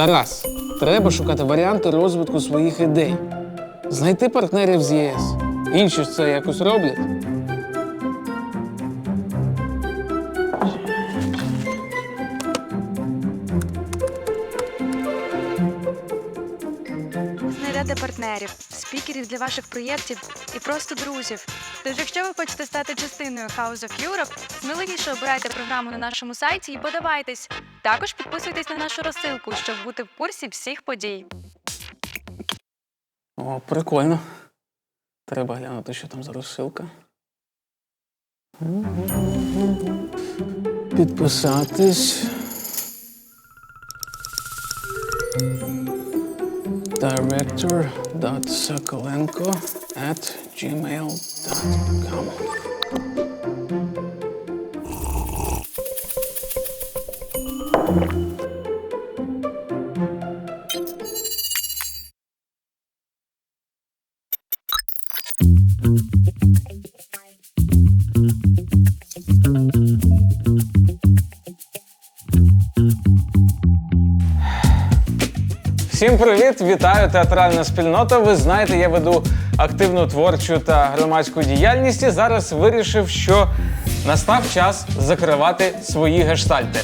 Тарас, треба шукати варіанти розвитку своїх ідей. Знайти партнерів з ЄС. Інші ж це якось роблять. Знайдете партнерів, спікерів для ваших проєктів і просто друзів. Тож, якщо ви хочете стати частиною House of Europe, сміливіше обирайте програму на нашому сайті і подавайтесь. Також підписуйтесь на нашу розсилку, щоб бути в курсі всіх подій. О, прикольно. Треба глянути, що там за розсилка. Підписатись. Director.sokolenko at gmail.com Всім привіт! Вітаю театральна спільнота. Ви знаєте, я веду активну творчу та громадську діяльність. І зараз вирішив, що настав час закривати свої гештальти.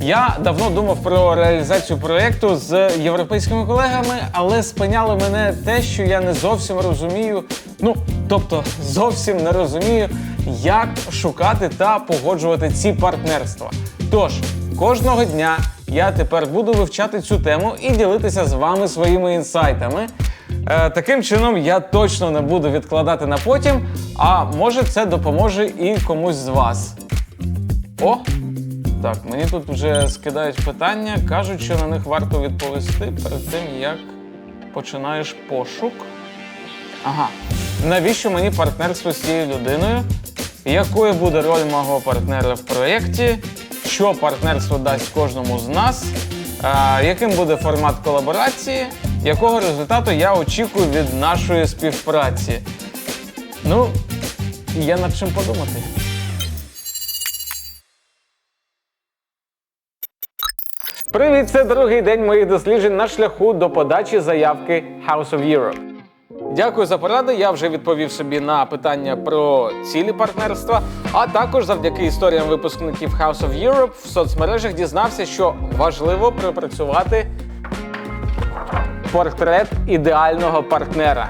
Я давно думав про реалізацію проєкту з європейськими колегами, але спиняло мене те, що я не зовсім розумію. Ну, тобто, зовсім не розумію, як шукати та погоджувати ці партнерства. Тож, кожного дня я тепер буду вивчати цю тему і ділитися з вами своїми інсайтами. Е, таким чином, я точно не буду відкладати на потім, а може це допоможе і комусь з вас. О! Так, мені тут вже скидають питання, кажуть, що на них варто відповісти перед тим, як починаєш пошук. Ага. Навіщо мені партнерство з цією людиною? Якою буде роль мого партнера в проєкті? Що партнерство дасть кожному з нас? А, яким буде формат колаборації? Якого результату я очікую від нашої співпраці? Ну, є над чим подумати. Привіт, це другий день моїх досліджень на шляху до подачі заявки House of Europe. Дякую за поради. Я вже відповів собі на питання про цілі партнерства. А також завдяки історіям випускників House of Europe в соцмережах дізнався, що важливо пропрацювати портрет ідеального партнера.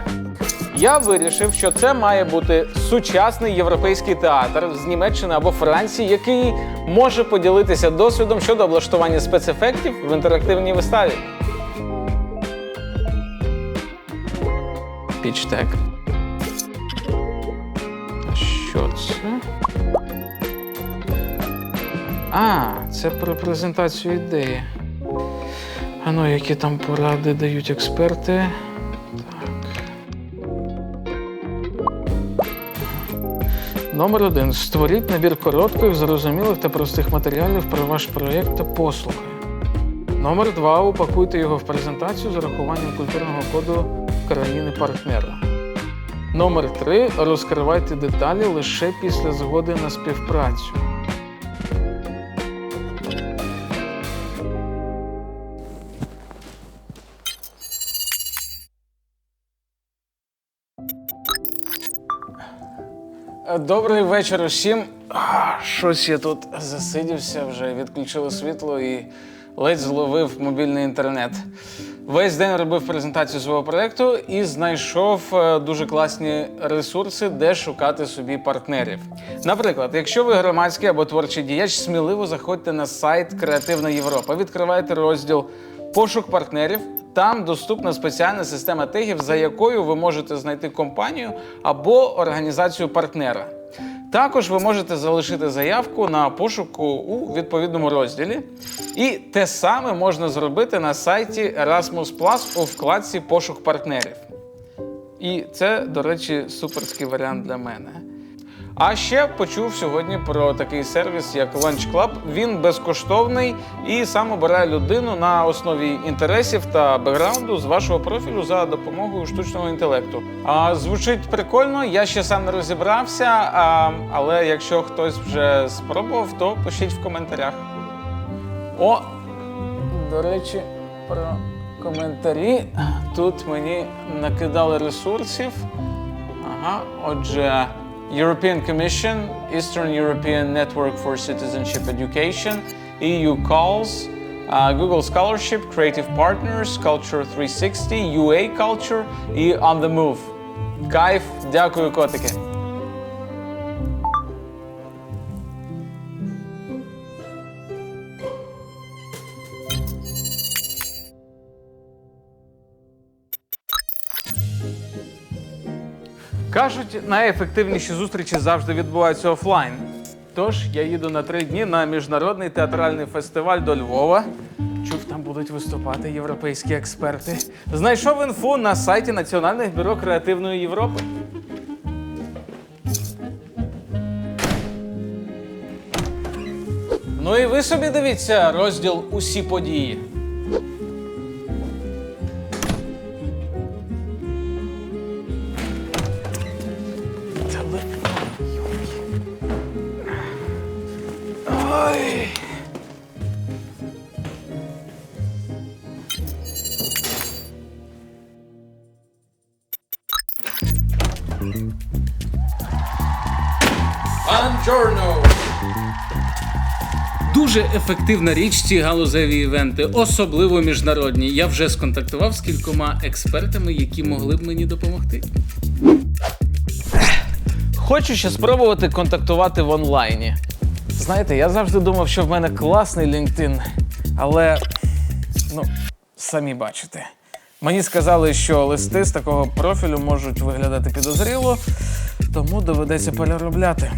Я вирішив, що це має бути сучасний європейський театр з Німеччини або Франції, який може поділитися досвідом щодо облаштування спецефектів в інтерактивній виставі. Пічтек. Що це? А, це про презентацію ідеї. А ну, які там поради дають експерти. Номер один. Створіть набір коротких, зрозумілих та простих матеріалів про ваш проєкт та послуги. Номер два. Упакуйте його в презентацію з урахуванням культурного коду країни-партнера. Номер три. Розкривайте деталі лише після згоди на співпрацю. Добрий вечір усім. Щось я тут засидівся, вже відключили світло і ледь зловив мобільний інтернет. Весь день робив презентацію свого проекту і знайшов е, дуже класні ресурси, де шукати собі партнерів. Наприклад, якщо ви громадський або творчий діяч, сміливо заходьте на сайт Креативна Європа, відкривайте розділ Пошук партнерів. Там доступна спеціальна система тегів, за якою ви можете знайти компанію або організацію партнера. Також ви можете залишити заявку на пошуку у відповідному розділі. І те саме можна зробити на сайті Erasmus Plus у вкладці Пошук партнерів. І це, до речі, суперський варіант для мене. А ще почув сьогодні про такий сервіс, як Lunch Club. Він безкоштовний і сам обирає людину на основі інтересів та бекграунду з вашого профілю за допомогою штучного інтелекту. А звучить прикольно, я ще сам не розібрався. А, але якщо хтось вже спробував, то пишіть в коментарях. О, до речі, про коментарі. Тут мені накидали ресурсів. Ага, отже, European Commission, Eastern European Network for Citizenship Education, EU Calls, uh, Google Scholarship, Creative Partners, Culture 360, UA Culture і On the Move. Кайф, дякую, котики. Кажуть, найефективніші зустрічі завжди відбуваються офлайн. Тож я їду на три дні на міжнародний театральний фестиваль до Львова. Чув, там будуть виступати європейські експерти. Знайшов інфу на сайті Національних бюро креативної Європи. Ну і ви собі дивіться розділ Усі події. Buongiorno! Дуже ефективна річ ці галузеві івенти, особливо міжнародні. Я вже сконтактував з кількома експертами, які могли б мені допомогти. Хочу ще спробувати контактувати в онлайні. Знаєте, я завжди думав, що в мене класний LinkedIn, але ну, самі бачите. Мені сказали, що листи з такого профілю можуть виглядати підозріло, тому доведеться переробляти.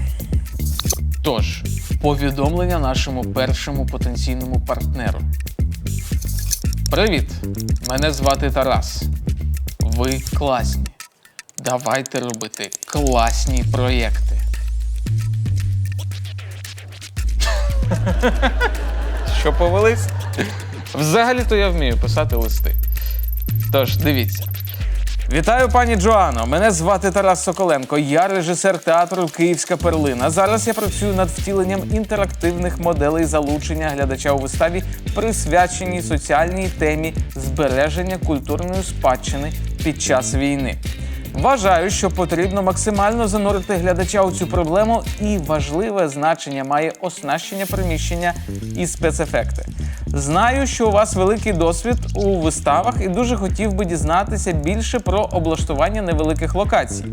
Тож, повідомлення нашому першому потенційному партнеру. Привіт! Мене звати Тарас. Ви класні. Давайте робити класні проєкти. Що повелись? Взагалі-то я вмію писати листи. Тож, дивіться. Вітаю, пані Джоано. Мене звати Тарас Соколенко. Я режисер театру Київська перлина. Зараз я працюю над втіленням інтерактивних моделей залучення глядача у виставі, присвяченій соціальній темі збереження культурної спадщини під час війни. Вважаю, що потрібно максимально занурити глядача у цю проблему, і важливе значення має оснащення приміщення і спецефекти. Знаю, що у вас великий досвід у виставах, і дуже хотів би дізнатися більше про облаштування невеликих локацій.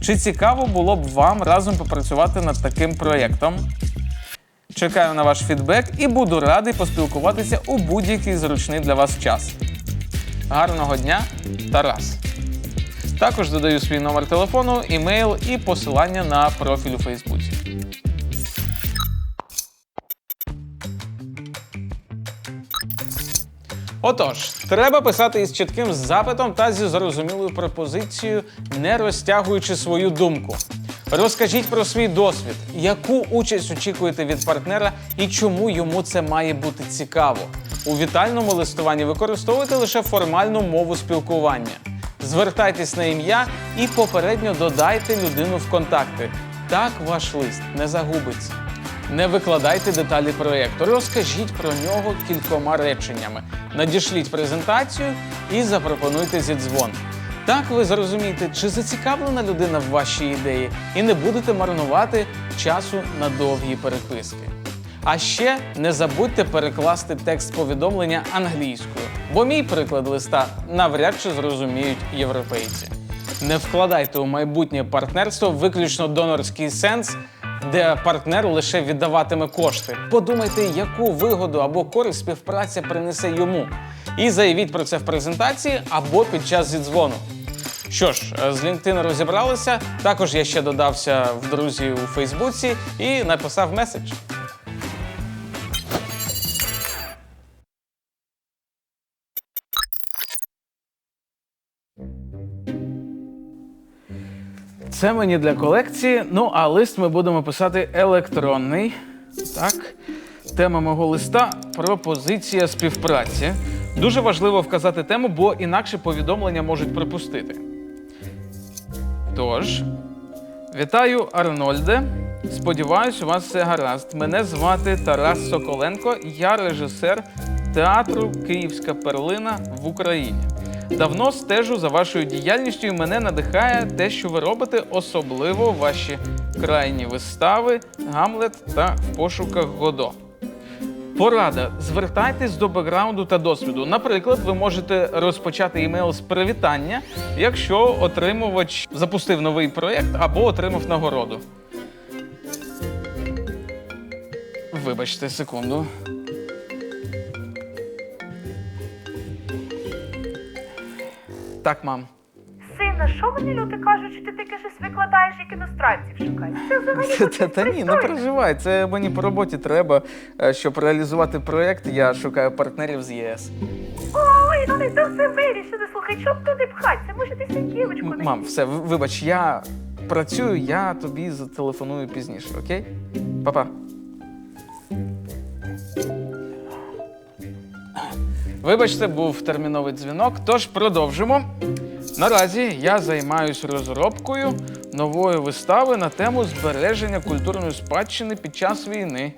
Чи цікаво було б вам разом попрацювати над таким проєктом? Чекаю на ваш фідбек і буду радий поспілкуватися у будь-який зручний для вас час. Гарного дня, Тарас! Також додаю свій номер телефону, імейл і посилання на профіль у Фейсбуці. Отож, треба писати із чітким запитом та зі зрозумілою пропозицією, не розтягуючи свою думку. Розкажіть про свій досвід, яку участь очікуєте від партнера і чому йому це має бути цікаво. У вітальному листуванні використовуйте лише формальну мову спілкування. Звертайтесь на ім'я і попередньо додайте людину в контакти. Так ваш лист не загубиться. Не викладайте деталі проєкту, розкажіть про нього кількома реченнями. Надішліть презентацію і запропонуйте зідзвон. Так ви зрозумієте, чи зацікавлена людина в вашій ідеї, і не будете марнувати часу на довгі переписки. А ще не забудьте перекласти текст повідомлення англійською, бо мій приклад листа навряд чи зрозуміють європейці. Не вкладайте у майбутнє партнерство виключно донорський сенс, де партнер лише віддаватиме кошти. Подумайте, яку вигоду або користь співпраця принесе йому. І заявіть про це в презентації або під час зідзвону. Що ж, е, з LinkedIn розібралися. Також я ще додався в друзі у Фейсбуці і написав меседж. Це мені для колекції. Ну а лист ми будемо писати електронний. Так. Тема мого листа пропозиція співпраці. Дуже важливо вказати тему, бо інакше повідомлення можуть припустити. Тож, вітаю, Арнольде. Сподіваюсь, у вас все гаразд. Мене звати Тарас Соколенко, я режисер театру Київська перлина в Україні. Давно стежу за вашою діяльністю і мене надихає те, що ви робите, особливо ваші крайні вистави, Гамлет та в пошуках Годо. Порада: звертайтесь до бекграунду та досвіду. Наприклад, ви можете розпочати імейл з привітання, якщо отримувач запустив новий проєкт або отримав нагороду. Вибачте секунду. Так, мам. Сина, що мені люди кажуть, що ти таке щось викладаєш, як іностранців шукаєш? Це взагалі Та, та, та ні, не пристойно. переживай. Це мені по роботі треба. Е, Щоб реалізувати проєкт, я шукаю партнерів з ЄС. Ой, ну не то все вирішено. Слухай, щоб туди пхатися? Може, ти сидівочку М- не Мам, все, в- вибач, я працюю, я тобі зателефоную пізніше, окей? Па-па. Вибачте, був терміновий дзвінок, тож продовжимо. Наразі я займаюся розробкою нової вистави на тему збереження культурної спадщини під час війни.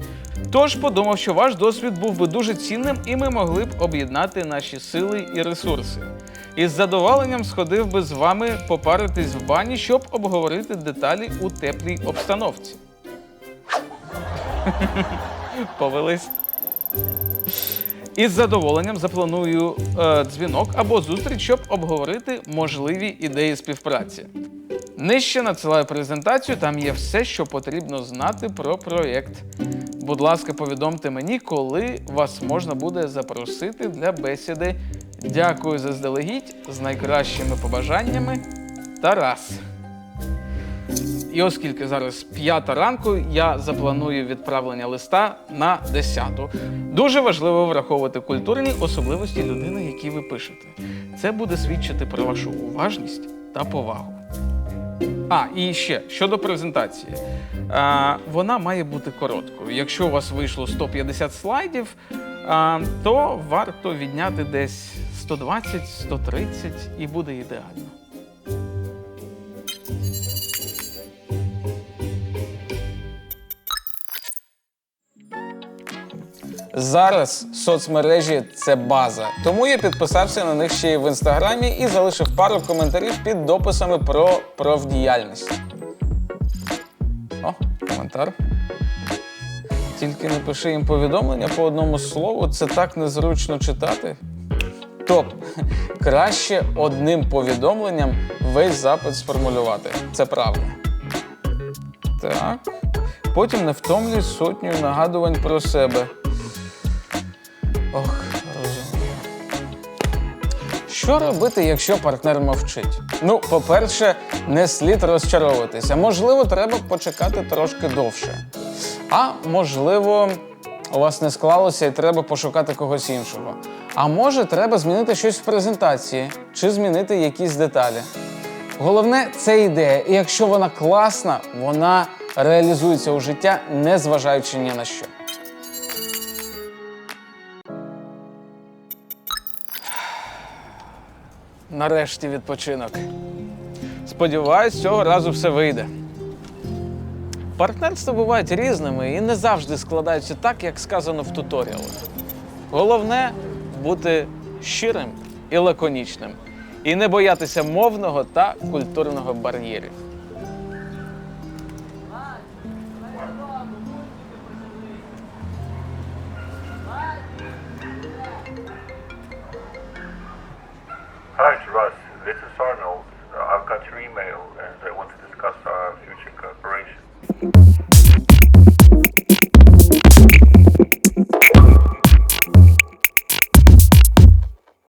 Тож подумав, що ваш досвід був би дуже цінним і ми могли б об'єднати наші сили і ресурси. Із задоволенням сходив би з вами попаритись в бані, щоб обговорити деталі у теплій обстановці. Повелись. Із задоволенням запланую е, дзвінок або зустріч, щоб обговорити можливі ідеї співпраці. Нижче надсилаю презентацію, там є все, що потрібно знати про проєкт. Будь ласка, повідомте мені, коли вас можна буде запросити для бесіди. Дякую заздалегідь з найкращими побажаннями. Тарас. І оскільки зараз п'ята ранку, я запланую відправлення листа на 10. Дуже важливо враховувати культурні особливості людини, які ви пишете. Це буде свідчити про вашу уважність та повагу. А, і ще щодо презентації. А, вона має бути короткою. Якщо у вас вийшло 150 слайдів, а, то варто відняти десь 120-130 і буде ідеально. Зараз соцмережі це база. Тому я підписався на них ще й в інстаграмі і залишив пару коментарів під дописами про профдіяльність. О, коментар. Тільки не пиши їм повідомлення по одному слову, це так незручно читати. Тобто, краще одним повідомленням весь запит сформулювати. Це правда. Так. Потім не втомлюсь сотнею нагадувань про себе. Ох. Що робити, якщо партнер мовчить? Ну, по-перше, не слід розчаровуватися. Можливо, треба почекати трошки довше. А можливо, у вас не склалося і треба пошукати когось іншого. А може, треба змінити щось в презентації чи змінити якісь деталі. Головне це ідея, і якщо вона класна, вона реалізується у життя, не зважаючи ні на що. Нарешті відпочинок. Сподіваюсь, цього разу все вийде. Партнерства бувають різними і не завжди складаються так, як сказано в туторіалах. Головне бути щирим і лаконічним, і не боятися мовного та культурного бар'єрів.